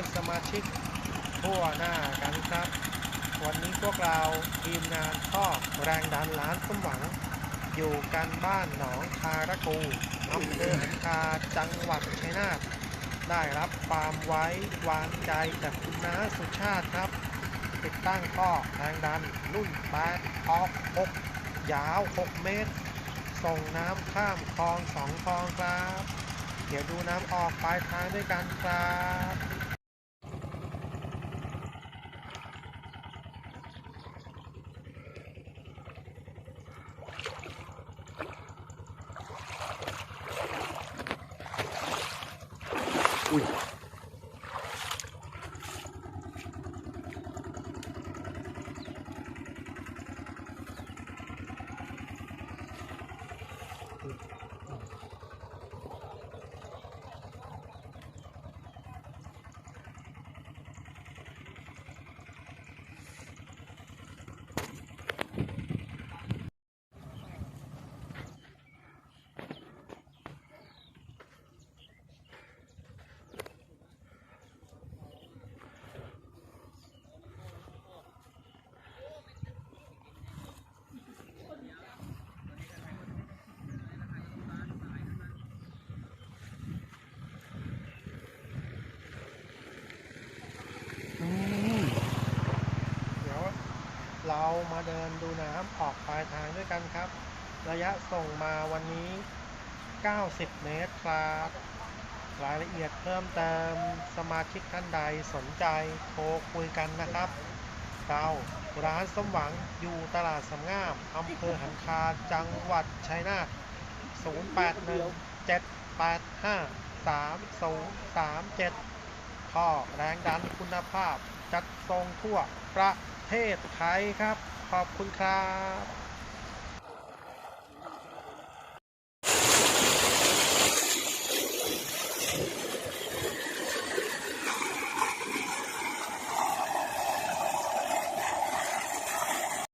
อนสมาชิกทั่วหน้ากันครับ วันนี้พวกเราทีมงานพ่อแรงดันล้านสมหวัง อยู่กันบ้านหนองคารกูอำเภอหันคาจังหวัดชัยนาทได้รับความไว้วางใจจากคุณน้าสุชาติครับ ติดตั้งท่อแรงดันรุ่น8ออก6ยาว 6 เมตร ส่งน้ำข้ามคลองสองคลองครับ เดี๋ยวดูน้ำออกปลายทางด้วยกันครับ อุ้ เรามาเดินดูน้ำออกปลายทางด้วยกันครับ ระยะส่งมาวันนี้ 90 เมตรครับ รายละเอียดเพิ่มเติมสมาชิกท่านใดสนใจโทรคุยกันนะครับ เราร้านสมหวังอยู่ตลาดสำงามอำเภอหันคาจังหวัดชัยนาท0817853037 ข้อแรงดันคุณภาพจัดทรงทั่วประ เทศไทยครับ ขอบคุณครับ